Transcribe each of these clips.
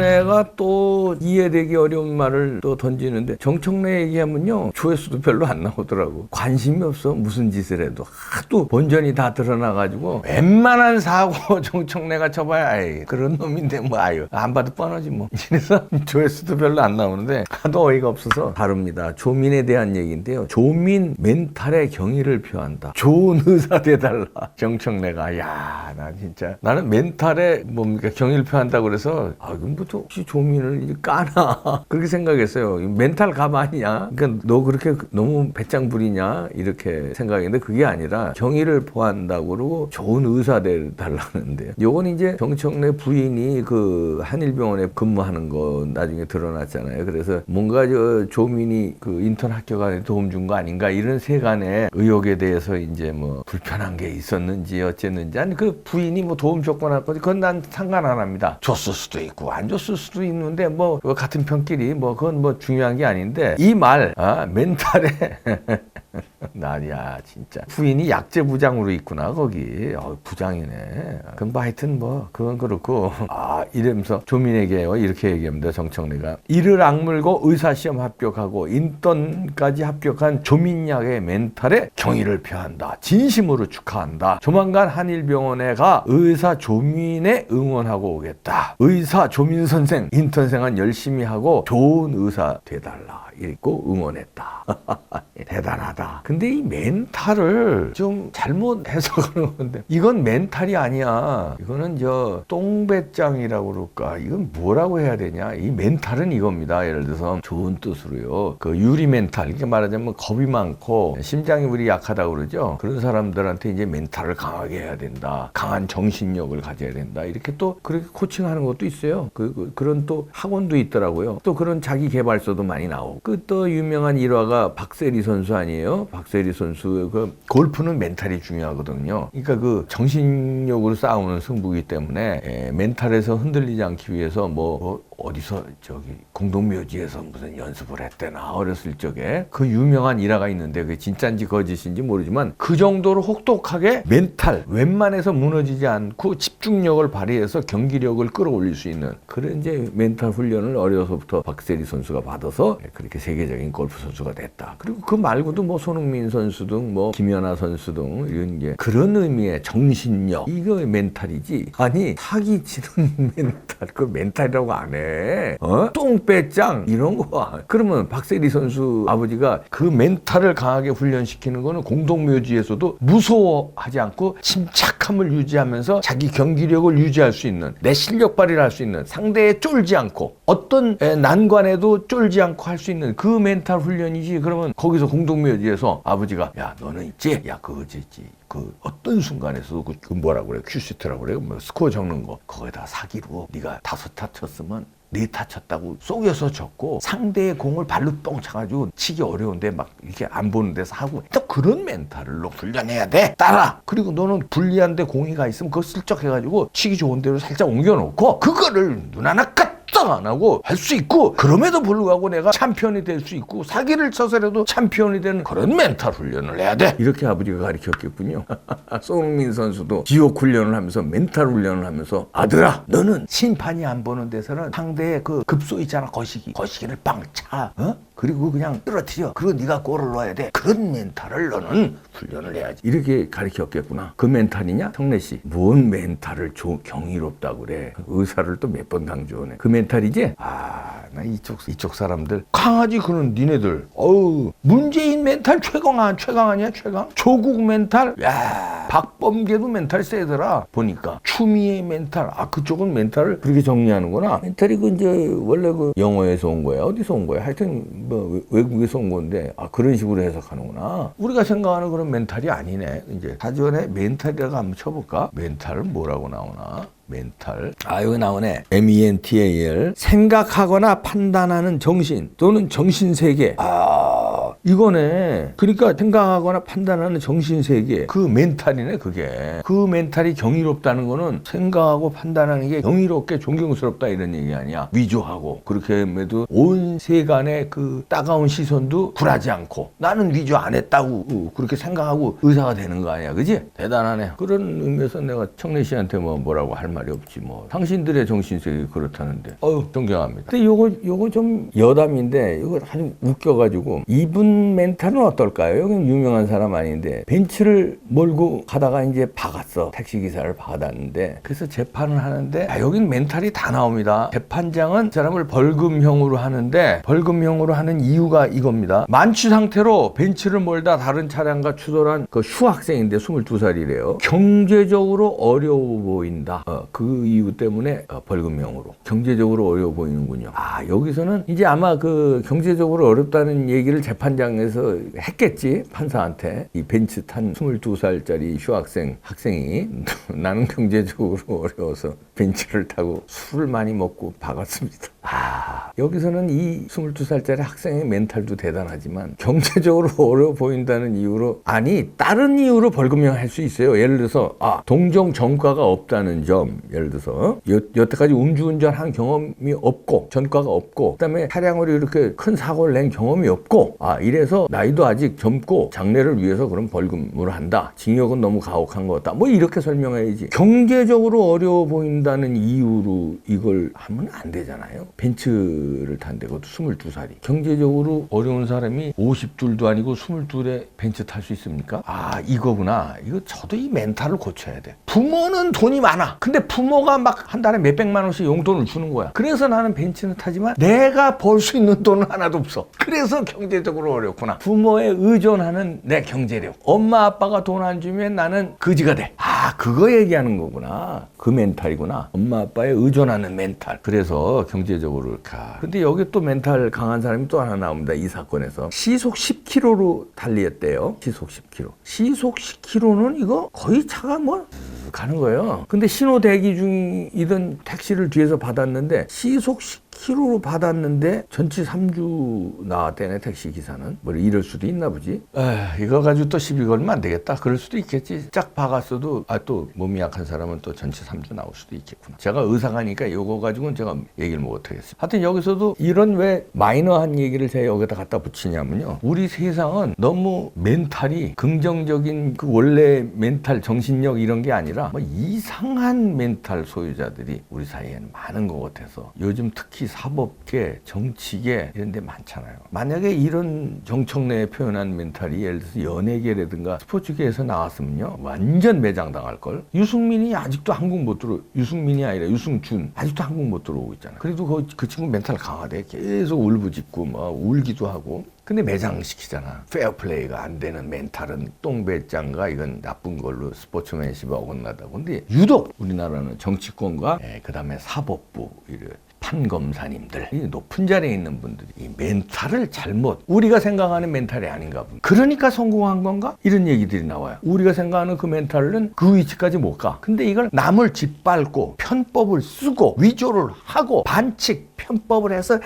정청래가 또 이해되기 어려운 말을 또 던지는데 정청래 얘기하면요 조회수도 별로 안 나오더라고. 관심이 없어. 무슨 짓을 해도. 하도 본전이 다 드러나가지고 웬만한 사고 정청래가 쳐봐야 아이 그런 놈인데 뭐 아유 안 봐도 뻔하지 뭐. 이래서 조회수도 별로 안 나오는데 하도 어이가 없어서 다릅니다. 조민에 대한 얘기인데요. 조민 멘탈의 경의를 표한다. 좋은 의사 돼달라. 정청래가. 야 나 진짜. 나는 멘탈에 뭡니까 경의를 표한다 그래서 아 이건 부터 혹시 조민을 이제 까나? 그렇게 생각했어요. 이 멘탈 감 아니냐? 그러니까 너 그렇게 너무 배짱 부리냐? 이렇게 생각했는데 그게 아니라 경의를 표한다고 그러고 좋은 의사 돼달라는데. 요건 이제 정청래 부인이 그 한일병원에 근무하는 거 나중에 드러났잖아요. 그래서 뭔가 저 조민이 그 인턴 합격안에 도움 준 거 아닌가 이런 세간의 의혹에 대해서 이제 뭐 불편한 게 있었는지 어쨌는지. 아니 그 부인이 뭐 도움 줬거나 그건 난 상관 안 합니다. 줬을 수도 있고 안 줬을 수도 있는데 뭐 같은 편끼리 뭐 그건 뭐 중요한 게 아닌데 이 말 아, 멘탈에 나야 진짜. 부인이 약재 부장으로 있구나 거기. 어, 부장이네. 뭐 하여튼 뭐 그건 그렇고. 아 이러면서 조민에게요 이렇게 얘기합니다 정청래가. 이를 악물고 의사시험 합격하고 인턴까지 합격한 조민약의 멘탈에 경의를 표한다. 진심으로 축하한다. 조만간 한일병원에 가 의사 조민에 응원하고 오겠다. 의사 조민 선생 인턴생활 열심히 하고 좋은 의사 돼달라 읽고 응원했다. 대단하다. 근데 이 멘탈을 좀 잘못 해석하는 건데 이건 멘탈이 아니야. 이거는 저 똥배짱이라고 그럴까. 이건 뭐라고 해야 되냐. 이 멘탈은 이겁니다. 예를 들어서 좋은 뜻으로요. 그 유리 멘탈. 이렇게 말하자면 겁이 많고 심장이 우리 약하다고 그러죠. 그런 사람들한테 이제 멘탈을 강하게 해야 된다. 강한 정신력을 가져야 된다. 이렇게 또 그렇게 코칭하는 것도 있어요. 그, 그, 런또 학원도 있더라고요. 또 그런 자기 개발서도 많이 나오고. 그 또 유명한 일화가 박세리 선수 아니에요? 박세리 선수 그 골프는 멘탈이 중요하거든요. 그러니까 그 정신력으로 싸우는 승부이기 때문에 에, 멘탈에서 흔들리지 않기 위해서 뭐, 뭐 어디서 저기 공동묘지에서 무슨 연습을 했대나 어렸을 적에 그 유명한 일화가 있는데 그게 진짜인지 거짓인지 모르지만 그 정도로 혹독하게 멘탈 웬만해서 무너지지 않고 집중력을 발휘해서 경기력을 끌어올릴 수 있는 그런 이제 멘탈 훈련을 어려서부터 박세리 선수가 받아서 그렇게 세계적인 골프 선수가 됐다. 그리고 그 말고도 뭐 손흥민 선수 등 뭐 김연아 선수 등 이런 게 그런 의미의 정신력 이거 멘탈이지 아니 사기 치는 멘탈 그 멘탈이라고 안 해. 어? 똥배짱 이런 거. 그러면 박세리 선수 아버지가 그 멘탈을 강하게 훈련시키는 거는 공동묘지에서도 무서워하지 않고 침착함을 유지하면서 자기 경기력을 유지할 수 있는 내 실력 발휘를 할 수 있는 상대에 쫄지 않고 어떤 에, 난관에도 쫄지 않고 할 수 있는 그 멘탈 훈련이지 그러면 거기서 공동묘지에서 아버지가 야 너는 있지? 야 그거 있지? 그 어떤 순간에서도 그, 그 뭐라 그래 큐시트라고 그래 뭐 스코어 적는 거. 거기다 사기로 네가 다섯 타 쳤으면 네타 쳤다고 속여서 쳤고 상대의 공을 발로 뻥 차가지고 치기 어려운데 막 이렇게 안 보는 데서 하고. 또 그런 멘탈을 너 훈련해야 돼. 따라. 그리고 너는 불리한데 공이 가 있으면 그거 슬쩍 해가지고 치기 좋은 데로 살짝 옮겨놓고 그거를 눈 하나 까딱 안 하고 할 수 있고 그럼에도 불구하고 내가 챔피언이 될 수 있고 사기를 쳐서라도 챔피언이 되는 그런 멘탈 훈련을 해야 돼. 이렇게 아버지가 가르쳤겠군요. 손흥민 선수도 지옥 훈련을 하면서 멘탈 훈련을 하면서 아들아 너는 심판이 안 보는 데서는 상대의 그 급소 있잖아 거시기. 거시기를 빵 차 어? 그리고 그냥 떨어뜨려. 그리고 네가 골을 넣어야 돼. 그런 멘탈을 너는 훈련을 해야지. 이렇게 가르쳤겠구나. 그 멘탈이냐? 성래 씨 뭔 멘탈을 조, 경이롭다고 그래. 의사를 또 몇 번 강조하네. 그 멘탈 이지? 아 나 이쪽 이쪽 사람들. 강하지 그런 니네들. 어우 문재인 멘탈 최강한 최강 아니야 최강? 조국 멘탈? 야 박범계도 멘탈 세더라 보니까. 추미애 멘탈. 아 그쪽은 멘탈을 그렇게 정리하는구나. 멘탈이 그 이제 원래 그 영어에서 온 거야 어디서 온 거야? 하여튼 뭐 외- 외국에서 온 건데. 아 그런 식으로 해석하는구나. 우리가 생각하는 그런 멘탈이 아니네. 이제 사전에 멘탈이라고 한번 쳐볼까? 멘탈은 뭐라고 나오나 멘탈. 아, 여기 나오네. M-E-N-T-A-L. 생각하거나 판단하는 정신 또는 정신세계. 아, 이거네. 그러니까 생각하거나 판단하는 정신세계. 그 멘탈이네, 그게. 그 멘탈이 경이롭다는 거는 생각하고 판단하는 게 경이롭게 존경스럽다 이런 얘기 아니야. 위조하고. 그렇게 해도 온 세간의 그 따가운 시선도 굴하지 않고 나는 위조 안 했다고 어, 그렇게 생각하고 의사가 되는 거 아니야. 그지? 대단하네. 그런 의미에서 내가 청래 씨한테 뭐 뭐라고 할 말이 없지 뭐. 당신들의 정신세계 그렇다는데. 어유 존경합니다. 근데 요거 요거 좀 여담인데 이거 아주 웃겨가지고 이분 멘탈은 어떨까요? 여기 유명한 사람 아닌데 벤츠를 몰고 가다가 이제 박았어 택시 기사를 박았는데 그래서 재판을 하는데 아, 여긴 멘탈이 다 나옵니다. 재판장은 그 사람을 벌금형으로 하는데 벌금형으로 하는 이유가 이겁니다. 만취 상태로 벤츠를 몰다 다른 차량과 추돌한 그 휴학생인데 22살이래요. 경제적으로 어려워 보인다. 어, 그 이유 때문에 어, 벌금형으로 경제적으로 어려워 보이는군요. 아 여기서는 이제 아마 그 경제적으로 어렵다는 얘기를 재판장 에서 했겠지 판사한테 이 벤츠 탄 22살짜리 휴학생 학생이 나는 경제적으로 어려워서 벤츠를 타고 술을 많이 먹고 박았습니다. 아 여기서는 이 22살짜리 학생의 멘탈도 대단하지만 경제적으로 어려워 보인다는 이유로 아니 다른 이유로 벌금형 할 수 있어요. 예를 들어서 아 동종 전과가 없다는 점 예를 들어서 여, 여태까지 음주운전 한 경험이 없고 전과가 없고 그다음에 차량으로 이렇게 큰 사고를 낸 경험이 없고 아 이래서 나이도 아직 젊고 장래를 위해서 그런 벌금을 한다. 징역은 너무 가혹한 것 같다. 뭐 이렇게 설명해야지. 경제적으로 어려워 보인다는 이유로 이걸 하면 안 되잖아요. 벤츠를 탄데 그것도 22살이. 경제적으로 어려운 사람이 50둘도 아니고 22에 벤츠 탈 수 있습니까? 아 이거구나. 이거 저도 이 멘탈을 고쳐야 돼. 부모는 돈이 많아. 근데 부모가 막 한 달에 몇백만 원씩 용돈을 주는 거야. 그래서 나는 벤츠는 타지만 내가 벌 수 있는 돈은 하나도 없어. 그래서 경제적으로 어렵구나. 부모에 의존하는 내 경제력. 엄마 아빠가 돈 안 주면 나는 거지가 돼. 아 그거 얘기하는 거구나. 그 멘탈이구나. 엄마 아빠에 의존하는 멘탈. 그래서 경제적으로 가. 근데 여기 또 멘탈 강한 사람이 또 하나 나옵니다. 이 사건에서 시속 10km로 달리었대요. 시속 10km. 시속 10km는 이거 거의 차가 뭐 가는 거예요. 근데 신호 대기 중이던 택시를 뒤에서 받았는데 시속 10km로 받았는데 전치 3주 나왔대네 택시 기사는 뭐 이럴 수도 있나 보지 에 이거 가지고 또 시비 걸면 안 되겠다 그럴 수도 있겠지 짝 박았어도 아또 몸이 약한 사람은 또 전치 3주 나올 수도 있겠구나 제가 의사가니까 이거 가지고는 제가 얘기를 못 하겠습니다 하여튼 여기서도 이런 왜 마이너한 얘기를 제가 여기다 갖다 붙이냐면요 우리 세상은 너무 멘탈이 긍정적인 그 원래 멘탈 정신력 이런 게 아니라 뭐 이상한 멘탈 소유자들이 우리 사이에는 많은 것 같아서 요즘 특히 사법계, 정치계 이런 데 많잖아요. 만약에 이런 정청래에 표현한 멘탈이 예를 들어서 연예계라든가 스포츠계에서 나왔으면요. 완전 매장당 할 걸. 유승민이 아직도 한국 못 들어 유승민이 아니라 유승준 아직도 한국 못 들어오고 있잖아요. 그래도 그, 그 친구 멘탈 강하대. 계속 울부짖고 막 울기도 하고 근데 매장시키잖아. 페어플레이가 안 되는 멘탈은 똥배짱가 이건 나쁜 걸로 스포츠맨십에 어긋나다고. 근데 유독 우리나라는 정치권과 예, 그 다음에 사법부 이런 판검사님들 이 높은 자리에 있는 분들이 이 멘탈을 잘못 우리가 생각하는 멘탈이 아닌가 본. 그러니까 성공한 건가? 이런 얘기들이 나와요. 우리가 생각하는 그 멘탈은 그 위치까지 못 가. 근데 이걸 남을 짓밟고 편법을 쓰고 위조를 하고 반칙 편법을 해서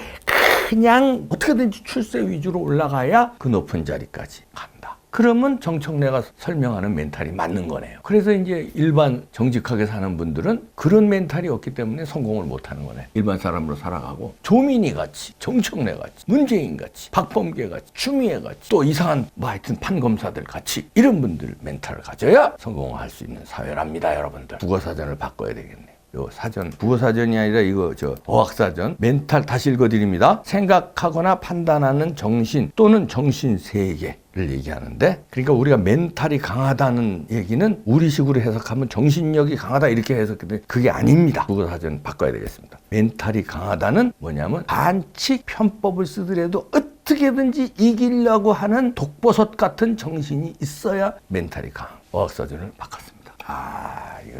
그냥 어떻게든지 출세 위주로 올라가야 그 높은 자리까지 간다. 그러면 정청래가 설명하는 멘탈이 맞는 거네요. 그래서 이제 일반 정직하게 사는 분들은 그런 멘탈이 없기 때문에 성공을 못 하는 거네. 일반 사람으로 살아가고 조민희 같이, 정청래 같이, 문재인 같이, 박범계 같이, 추미애 같이, 또 이상한 뭐 하여튼 판검사들 같이 이런 분들 멘탈을 가져야 성공할 수 있는 사회랍니다, 여러분들. 국어사전을 바꿔야 되겠네. 요 사전 국어 사전이 아니라 이거 저 어학 사전 멘탈 다시 읽어드립니다. 생각하거나 판단하는 정신 또는 정신 세계 를 얘기하는데 그러니까 우리가 멘탈이 강하다는 얘기는 우리식으로 해석하면 정신력이 강하다 이렇게 해석했는데 그게 아닙니다. 국어 사전 바꿔야 되겠습니다. 멘탈이 강하다는 뭐냐면 반칙 편법을 쓰더라도 어떻게든지 이기려고 하는 독버섯 같은 정신이 있어야 멘탈이 강한 어학 사전을 바꿨습니다. 아 이거.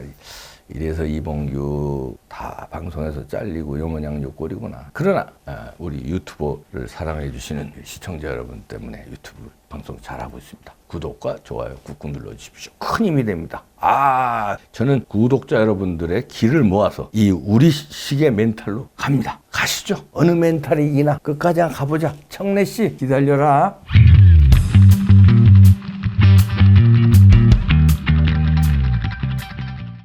이래서 이봉규 다 방송에서 잘리고 요모양 요 꼴이구나. 그러나 아, 우리 유튜버를 사랑해 주시는 시청자 여러분 때문에 유튜브 방송 잘하고 있습니다. 구독과 좋아요 꾹꾹 눌러주십시오. 큰 힘이 됩니다. 아, 저는 구독자 여러분들의 길을 모아서 이 우리식의 멘탈로 갑니다. 가시죠. 어느 멘탈이 이기나 끝까지 가보자. 청래 씨 기다려라.